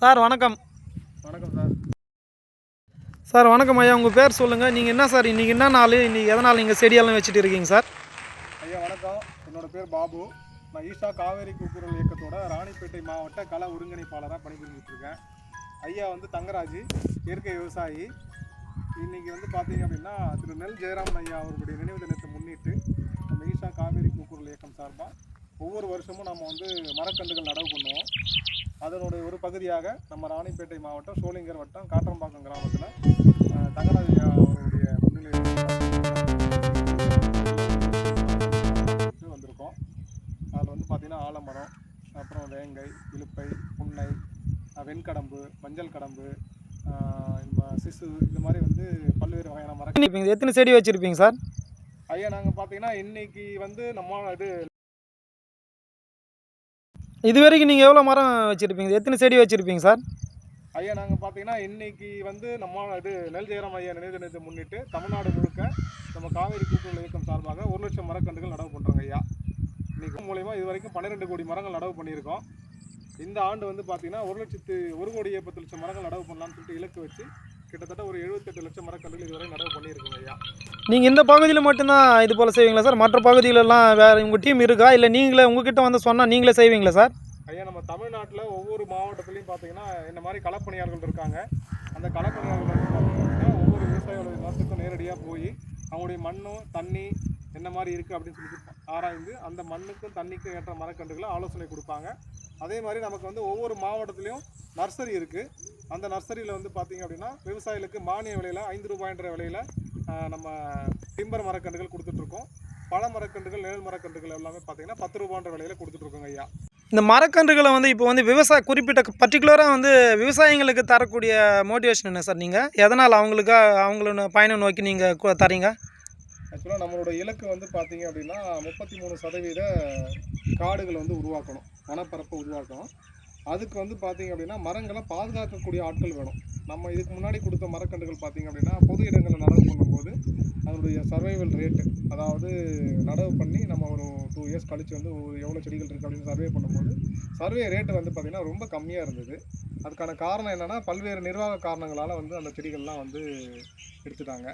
Sir வணக்கம். வணக்கம் sir. Sir வணக்கம் ஐயா. உங்கள் பேர் சொல்லுங்கள் நீங்கள் என்ன சார்? இன்றைக்கி என்ன நாள்? இன்றைக்கி எதனால் நீங்கள் செடியெல்லாம் வச்சுட்டு இருக்கீங்க சார்? ஐயா வணக்கம். என்னோட பேர் பாபு. நான் ஈஷா காவேரி கூக்குரல் இயக்கத்தோட ராணிப்பேட்டை மாவட்ட கள ஒருங்கிணைப்பாளராக பணிபுரிஞ்சிட்டு இருக்கேன் ஐயா வந்து தங்கராஜ் இயற்கை விவசாயி. இன்னைக்கு வந்து பார்த்தீங்க அப்படின்னா திரு. நெல் ஜெயராமன் ஐயா அவர்களுடைய நினைவு தினத்தை முன்னிட்டு நம்ம ஈஷா காவேரி கூக்குரல் இயக்கம் சார்பாக ஒவ்வொரு வருஷமும் நம்ம வந்து மரக்கன்றுகள் நடவு பண்ணுவோம். அதனுடைய ஒரு பகுதியாக நம்ம ராணிப்பேட்டை மாவட்டம் சோளிங்கர் வட்டம் காற்றம்பாக்கம் கிராமத்தில் தங்கராஜ் ஐயா அவர்களுடைய முன்னிலையில் வந்து வந்திருக்கோம். அதில் வந்து பார்த்தீங்கன்னா ஆலமரம் அப்புறம் வேங்கை இலுப்பை புன்னை வெண்கடம்பு மஞ்சள் கடம்பு சிசு இந்த மாதிரி வந்து பல்வேறு வகையான இருப்பீங்க எத்தனை செடி வச்சுருப்பீங்க சார்? ஐயா நாங்கள் பார்த்தீங்கன்னா இன்னைக்கு வந்து நம்ம இது இது வரைக்கும் நீங்கள் எவ்வளோ மரம் வச்சுருப்பீங்க? எத்தனை செடி வச்சுருப்பீங்க சார்? ஐயா நாங்கள் பார்த்தீங்கன்னா இன்னைக்கு வந்து நம்ம இது நெல் ஜெயராம் ஐயா நினைவு தினத்தை முன்னிட்டு தமிழ்நாடு முழுக்க நம்ம காவேரி கூட்டுறவு இயக்கம் சார்பாக ஒரு லட்சம் மரக்கன்றுகள் நடவு பண்ணுறோங்க ஐயா. இன்னைக்கு மூலயமா இது வரைக்கும் பன்னிரெண்டு கோடி மரங்கள் நடவு பண்ணியிருக்கோம். இந்த ஆண்டு வந்து பார்த்தீங்கன்னா ஒரு லட்சத்து ஒரு கோடியே பத்து லட்சம் மரங்கள் நடவு பண்ணலாம்னு சொல்லிட்டு இலக்கு வச்சு கிட்டத்தட்ட ஒரு எழுபத்தெட்டு லட்சம் மரக்கன்றுகள் இதுவரை நடவு பண்ணியிருக்கோங்க ஐயா. நீங்கள் இந்த பகுதியில் மட்டும்தான் இது போல் செய்வீங்களா சார்? மற்ற பகுதியிலலாம் வேறு உங்கள் டீம் இருக்கா? இல்லை நீங்களே உங்ககிட்ட வந்து சொன்னால் நீங்களே செய்வீங்களா சார்? ஐயா நம்ம தமிழ்நாட்டில் ஒவ்வொரு மாவட்டத்துலையும் பார்த்தீங்கன்னா இந்த மாதிரி களப்பணியாளர்கள் இருக்காங்க. அந்த களப்பணியாளர்கள் வந்து பார்த்தீங்கன்னா ஒவ்வொரு விவசாயியோட நிலத்துக்கும் நேரடியாக போய் அவங்களுடைய மண்ணும் தண்ணி என்ன மாதிரி இருக்குது அப்படின்னு சொல்லிட்டு ஆராய்ந்து அந்த மண்ணுக்கும் தண்ணிக்கும் ஏற்ற மரக்கன்றுகளை ஆலோசனை கொடுப்பாங்க. அதே மாதிரி நமக்கு வந்து ஒவ்வொரு மாவட்டத்துலேயும் நர்சரி இருக்குது அந்த நர்சரியில் வந்து பார்த்தீங்க அப்படின்னா விவசாயிகளுக்கு மானிய விலையில் ஐந்து ரூபாய்ன்ற விலையில் நம்ம டிம்பர் மரக்கன்றுகள் கொடுத்துட்ருக்கோம். பழ மரக்கன்றுகள் நிழல் மரக்கன்றுகள் எல்லாமே பார்த்தீங்கன்னா பத்து ரூபான்ற விலையில் கொடுத்துட்ருக்கோங்க ஐயா. இந்த மரக்கன்றுகளை வந்து இப்போ வந்து விவசாய குறிப்பிட்ட பர்டிகுலராக வந்து விவசாயிங்களுக்கு தரக்கூடிய மோட்டிவேஷன் என்ன சார் நீங்கள் எதனால் அவங்களுக்கு அவங்களோட பயனை நோக்கி நீங்கள் தரீங்க? ஆக்சுவலாக நம்மளோட இலக்கு வந்து பார்த்தீங்க அப்படின்னா முப்பத்தி மூணு சதவீத காடுகளை வந்து உருவாக்கணும். வனப்பரப்பை உருவாக்கணும். அதுக்கு வந்து பார்த்தீங்க அப்படின்னா மரங்களை பாதுகாக்கக்கூடிய ஆட்கள் வேணும். நம்ம இதுக்கு முன்னாடி கொடுத்த மரக்கன்றுகள் பார்த்தீங்க அப்படின்னா பொது இடங்களில் நடவு பண்ணும்போது அதனுடைய சர்வைவல் ரேட்டு அதாவது நடவு பண்ணி நம்ம ஒரு டூ இயர்ஸ் கழித்து வந்து ஒரு எவ்வளோ செடிகள் இருக்குது அப்படின்னு சர்வே பண்ணும்போது சர்வே ரேட்டு வந்து பார்த்திங்கன்னா ரொம்ப கம்மியாக இருந்தது. அதுக்கான காரணம் என்னென்னா பல்வேறு நிர்வாக காரணங்களால் வந்து அந்த செடிகள்லாம் வந்து எடுத்துட்டாங்க.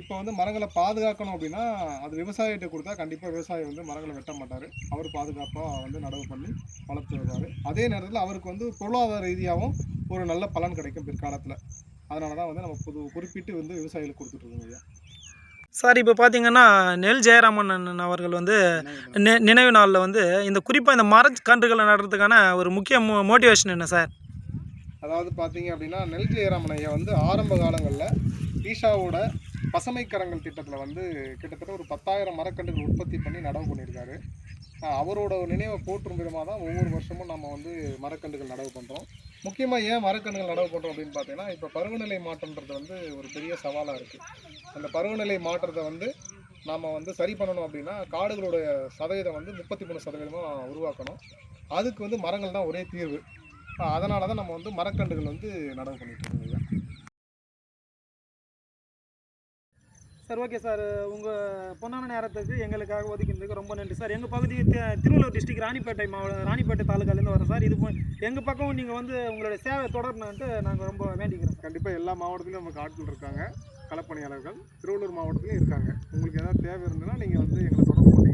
இப்போ வந்து மரங்களை பாதுகாக்கணும் அப்படின்னா அது விவசாயிகிட்ட கொடுத்தா கண்டிப்பாக விவசாயி வந்து மரங்களை வெட்ட மாட்டார். அவர் பாதுகாப்பாக வந்து நடவு பண்ணி வளர்த்து வருவார். அதே நேரத்தில் அவருக்கு வந்து பொருளாதார ரீதியாகவும் ஒரு நல்ல பலன் கிடைக்கும் பிற்காலத்தில். அதனால தான் வந்து நம்ம புது குறிப்பிட்டு வந்து விவசாயிகளுக்கு கொடுத்துட்ருக்கோங்க ஐயா. சார் இப்போ பார்த்தீங்கன்னா நெல் ஜெயராமன் அவர்கள் வந்து நி நினைவு நாளில் வந்து இந்த குறிப்பாக இந்த மரக்கன்றுகளை நடுறதுக்கான ஒரு முக்கிய மோ மோட்டிவேஷன் என்ன சார்? அதாவது பார்த்தீங்க அப்படின்னா நெல் ஜெயராமன் ஐயா வந்து ஆரம்ப காலங்களில் ஈஷாவோட பசுமைக்கரங்கள் திட்டத்தில் வந்து கிட்டத்தட்ட ஒரு பத்தாயிரம் மரக்கன்றுகள் உற்பத்தி பண்ணி நடவு பண்ணியிருக்காரு. அவரோட நினைவை போற்றும் விதமாக தான் ஒவ்வொரு வருஷமும் நம்ம வந்து மரக்கன்றுகள் நடவு பண்ணுறோம் முக்கியமாக ஏன் மரக்கன்றுகள் நடவு பண்ணுறோம் அப்படின்னு பார்த்தீங்கன்னா இப்போ பருவநிலை மாற்றம்ன்றது வந்து ஒரு பெரிய சவாலாக இருக்குது அந்த பருவநிலை மாற்றத்தை வந்து நாம் வந்து சரி பண்ணணும் அப்படின்னா காடுகளோட சதவீதம் வந்து முப்பத்தி மூணு சதவீதமாக உருவாக்கணும். அதுக்கு வந்து மரங்கள் தான் ஒரே தீர்வு. அதனால தான் நம்ம வந்து மரக்கன்றுகள் வந்து நடவு பண்ணிட்டு இருக்கோம் சார் ஓகே சார். உங்கள் பொன்னான நேரத்துக்கு எங்களுக்காக ஒதுக்கினதுக்கு ரொம்ப நன்றி சார். எங்கள் பகுதி திருவள்ளூர் டிஸ்ட்ரிக்ட் ராணிப்பேட்டை மாவட்டம் ராணிப்பேட்டை தாலுக்காலேருந்து வரோம் சார். இது எங்கள் பக்கம் நீங்கள் வந்து உங்களுடைய சேவை தொடரணுன்ட்டு நாங்கள் ரொம்ப வேண்டிக்கிறோம் கண்டிப்பாக எல்லா மாவட்டத்திலும் நமக்கு ஆட்கள் இருக்காங்க. களப்பணியாளர்கள் திருவள்ளூர் மாவட்டத்திலையும் இருக்காங்க. உங்களுக்கு ஏதாவது தேவை இருந்ததுன்னா நீங்கள் வந்து எங்களை தொடர்பு